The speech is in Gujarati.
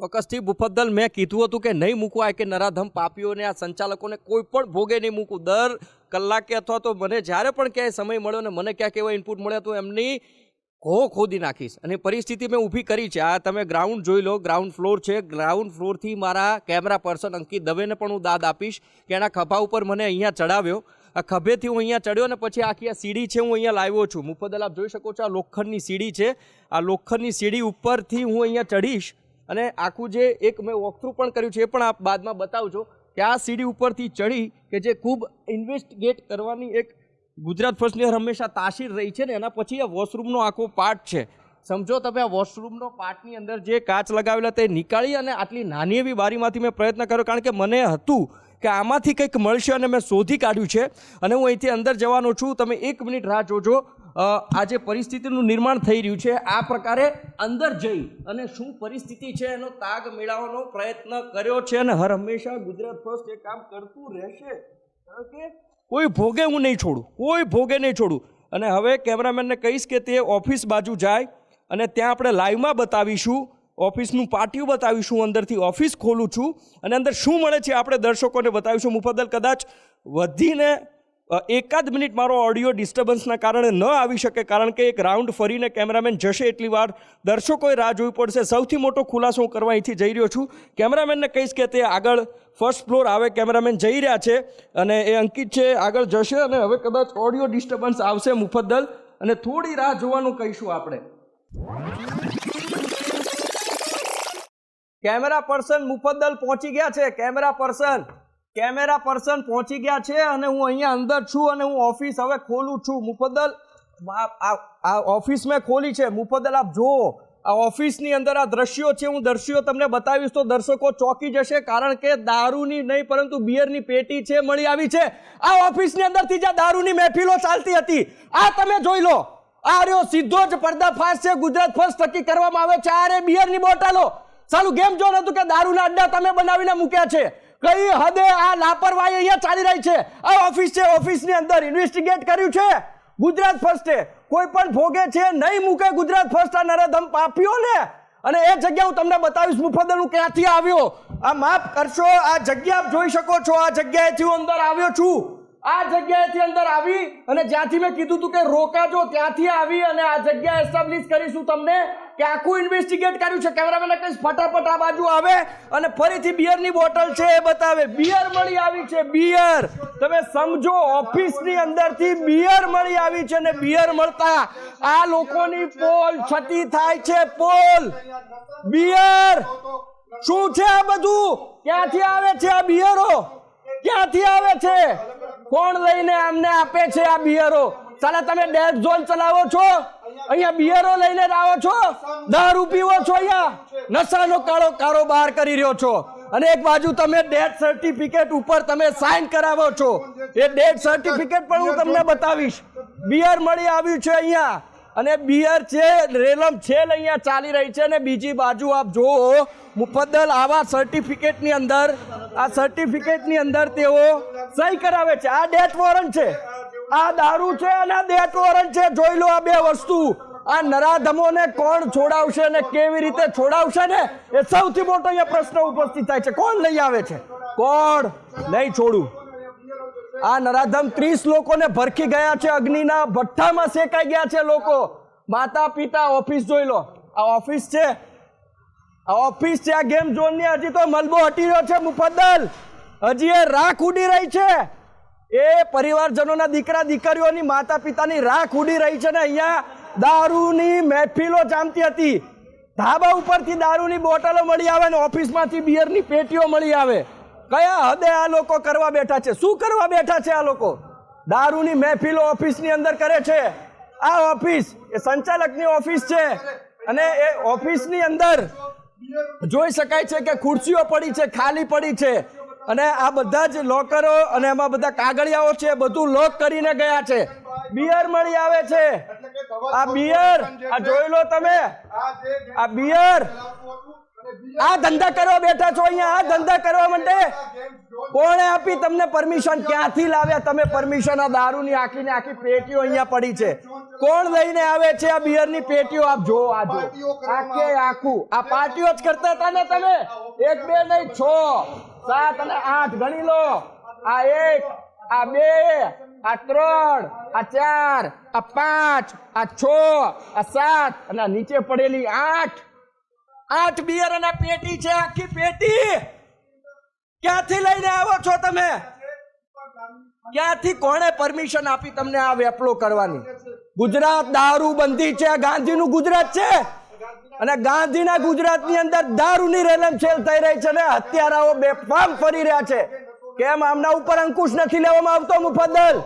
ચોક્કસથી મુફદ્દલ મેં કીધું હતું કે નહીં મૂકવા કે નરાધમ પાપીઓને, આ સંચાલકોને કોઈ પણ ભોગે નહીં મૂકવું. દર કલાકે અથવા તો મને જ્યારે પણ ક્યાંય સમય મળ્યો ને મને ક્યાંક એવા ઇનપુટ મળ્યા, તો એમની ઘો ખોદી નાખીશ. અને પરિસ્થિતિ મેં ઊભી કરી છે. આ તમે ગ્રાઉન્ડ જોઈ લો ગ્રાઉન્ડ ફ્લોર છે. ગ્રાઉન્ડ ફ્લોરથી મારા કેમેરા પર્સન અંકિત દવેને પણ હું દાદ આપીશ કે એના ખભા ઉપર મને અહીંયા ચડાવ્યો. આ ખભેથી હું અહીંયા ચડ્યો ને પછી આખી આ સીડી છે હું અહીંયા લાવ્યો છું. મુફદલ આપ જોઈ શકો છો આ લોખંડની સીડી છે. આ લોખંડની સીડી ઉપરથી હું અહીંયા ચડીશ. અને આખું જે એક મેં વોકથ્રુ પણ કર્યું છે, એ પણ આપ બાદમાં બતાવજો કે આ સીડી ઉપરથી ચડી કે જે ખૂબ ઇન્વેસ્ટિગેટ કરવાની એક ગુજરાત ફર્સ્ટની હંમેશા તાસીર રહી છે ને, એના પછી આ વોશરૂમનો આખો પાર્ટ છે. સમજો તમે આ વોશરૂમનો પાર્ટની અંદર જે કાચ લગાવેલા તે નીકાળી અને આટલી નાની એવી બારીમાંથી મેં પ્રયત્ન કર્યો કારણ કે મને હતું કે આમાંથી કંઈક મળશે અને મેં શોધી કાઢ્યું છે. અને હું અહીંથી અંદર જવાનો છું. તમે એક મિનિટ રાહ જોજો. આ જે પરિસ્થિતિનું નિર્માણ થઈ રહ્યું છે, આ પ્રકારે અંદર જઈ અને શું પરિસ્થિતિ છે એનો તાગ મેળવવાનો પ્રયત્ન કર્યો છે અને હર હંમેશા ગુજરાત ફર્સ્ટ એ કામ કરતું રહેશે. કારણ કે કોઈ ભોગે હું નહીં છોડું, કોઈ ભોગે નહીં છોડું. અને હવે કેમેરામેનને કહીશ કે તે ઓફિસ બાજુ જાય અને ત્યાં આપણે લાઈવમાં બતાવીશું, ઓફિસનું પાટિયું બતાવીશું, અંદરથી ઓફિસ ખોલું છું. અને અંદર શું મળે છે આપણે દર્શકોને બતાવીશું. મુફદ્દલ કદાચ વધીને એકાદ મિનિટ મારો ઓડિયો ડિસ્ટર્બન્સના કારણે ન આવી શકે કારણ કે એક રાઉન્ડ ફરીને કેમેરામેન જશે એટલી વાર. દર્શકોએ રાહ જોવી પડશે. સૌથી મોટો ખુલાસો હું કરવા અહીંથી જઈ રહ્યો છું. કેમેરામેનને કહીશ કે તે આગળ ફર્સ્ટ ફ્લોર આવે કેમેરામેન જઈ રહ્યા છે અને એ અંકિત છે, આગળ જશે અને હવે કદાચ ઓડિયો ડિસ્ટર્બન્સ આવશે મુફદ્દલ અને થોડી રાહ જોવાનું કહીશું આપણે. કેમેરા પર્સન મુફદ્દલ પહોંચી ગયા છે. કેમેરા પર્સન કેમેરા પર્સન પહોંચી ગયા છે અને હું અહીંયા અંદર છું અને હું ઓફિસ હવે ખોલું છું. મુફદ્દલ, આ- ઓફિસ મેં ખોલી છે. મુફદ્દલ, આપ જુઓ. આ ઓફિસની અંદર આ દ્રશ્યો છે. હું દ્રશ્યો તમને બતાવીશ તો દર્શકો ચોંકી જશે કારણ કે દારૂની નહીં, પરંતુ બિયરની પેટી છે, મળી આવી છે. આ ઓફિસની અંદરથી જ્યાં દારૂની મહેફિલો ચાલતી હતી, આ તમે જોઈ લો. આ રહ્યો સીધો જ પર્દાફાશ છે. ગુજરાત ફર્સ્ટ થકી કરવામાં આવે છે. આ રે બિયરની બોટલો. સાલું ગેમ જો હતું કે દારૂના અડ્ડા તમે બનાવીને મૂક્યા છે? કઈ હદે આ લાપરવાહી અહીંયા ચાલી રહી છે? આ ઓફિસ છે, ઓફિસની અંદર ઇન્વેસ્ટિગેટ કર્યું છે? ગુજરાત ફર્સ્ટે કોઈ પણ ભોગે છે, નહીં મૂકે ગુજરાત ફર્સ્ટ આ નરેધમ પાપીઓ ને અને એ જગ્યા હું તમને બતાવીશ, મુફદ્દલ હું ક્યાંથી આવ્યો? આ માફ કરશો, આ જગ્યા આપ જોઈ શકો છો, આ જગ્યાએથી હું અંદર આવ્યો છું. આ જગ્યાએથી અંદર આવી અને જ્યાંથી મેં કીધું હતું કે રોકાજો, ત્યાંથી આવી અને આ જગ્યા એસ્ટાબ્લિશ કરીશું તમને. કે આખું ઇન્વેસ્ટિગેટ કર્યું છે. કેમેરામેન કહીશ ફટાફટ આ બાજુ આવે અને ફરીથી બિયરની બોટલ છે એ બતાવે. બિયર મળી આવી છે બિયર તમે સમજો ઓફિસની અંદરથી બિયર મળી આવી છે ને બિયર મળતા આ લોકોની પોલ છતી થાય છે, પોલ. બિયર શું છે આ બધું? ક્યાંથી આવે છે આ બિયરો ક્યાંથી આવે છે? કોણ લઈને અમને આપે છે આ બિયરો ચાલે તમે ડેડ ઝોન ચલાવો છો? અહીંયા બિયરો લઈને આવો છો? દારૂ પીવો છો અહીંયા? નશાનો કાળો કારોબાર કરી રહ્યો છો. અને એક બાજુ તમે ડેથ સર્ટિફિકેટ ઉપર તમે સાઇન કરાવો છો. એ ડેથ સર્ટિફિકેટ પણ હું તમને બતાવીશ. બિયર મળી આવ્યું છે અહીંયા. અને બિયર છે, રેલમ છેલ અહીંયા ચાલી રહી છે. અને બીજી બાજુ આપ જુઓ, મુફદ્દલ આવા સર્ટિફિકેટની અંદર, આ સર્ટિફિકેટની અંદર તેઓ સહી કરાવે છે. આ ડેથ વોરંટ છે. આ દારૂ છે અને આ ડેટ વોરંટ છે. જોઈ લો આ બે વસ્તુ. આ નરાધમોને કોણ છોડાવશે ને કેવી રીતે છોડાવશે ને? એ સૌથી મોટો અહીંયા પ્રશ્ન ઉપસ્થિત થાય છે. કોણ લઈ આવે છે? કોણ નહીં છોડું. આ નરાધમ ત્રીસ લોકોને ભરખી ગયા છે અગ્નિના ભઠ્ઠામાં શેકાઈ ગયા છે લોકો. માતા પિતા ઓફિસ જોઈ લો. આ ઓફિસ છે. આ ઓફિસ છે, આ ગેમ ઝોનની. હજી તો મલબો હટી રહ્યો છે, મુફદ્દલ. હજી એ રાખ ઉડી રહી છે. એ પરિવારજનોના દીકરા, દીકરીઓની માતા પિતાની રાખ ઉડી રહી છે ને અહીંયા દારૂની મહેફિલો જામતી હતી. ધાબા ઉપરથી દારૂની બોટલો મળી આવે ને ઓફિસમાંથી બિયરની પેટીઓ મળી આવે. કયા હદે આ લોકો કરવા બેઠા છે? શું કરવા બેઠા છે આ લોકો? દારૂની મહેફિલો ઓફિસની અંદર કરે છે. આ ઓફિસ એ સંચાલકની ઓફિસ છે અને એ ઓફિસની અંદર જોઈ શકાય છે કે ખુરશીઓ પડી છે, ખાલી પડી છે. અને આ બધા જ લોકરો અને એમાં બધા કાગળિયાઓ છે બધું લોક કરીને ગયા છે. બિયર મળી આવે છે. આ બિયર આ જોઈ લો તમે. આ બિયર. આ ધંધા કરવા બેઠા છો અહીંયા આ ધંધા કરવા માટે. કોણે આપી તમને પરમિશન? ક્યાંથી લાવ્યા તમે પરમિશન? આ દારૂની આખી ને આખી પેટીઓ અહીંયા પડી છે. કોણ લઈને આવે છે આ બિયરની પેટીઓ? આપ જો આ જો. આખે આખું. આ પાર્ટીઓ જ કરતા હતા ને તમે? એક બે નહીં છ. સાત અને આઠ ગણી લો. આ એક, આ બે, આ ત્રણ, આ ચાર, આ પાંચ, આ છ, આ સાત અને નીચે પડેલી આઠ. આઠ બિયર અને પેટી છે આખી પેટી. ક્યાંથી લઈને આવો છો તમે? ક્યાંથી, કોણે પરમિશન આપી તમને આ વેપલો કરવાની? ગુજરાત દારૂ બંધી છે, ગાંધીનું ગુજરાત છે? અને ગાંધીના ગુજરાતની અંદર દારૂની રેલમછેલ થઈ રહી છે ને હત્યારાઓ બેફામ ફરી રહ્યા છે. કેમ? આમના ઉપર અંકુશ નથી લેવામાં આવતો મુફદ્દલ.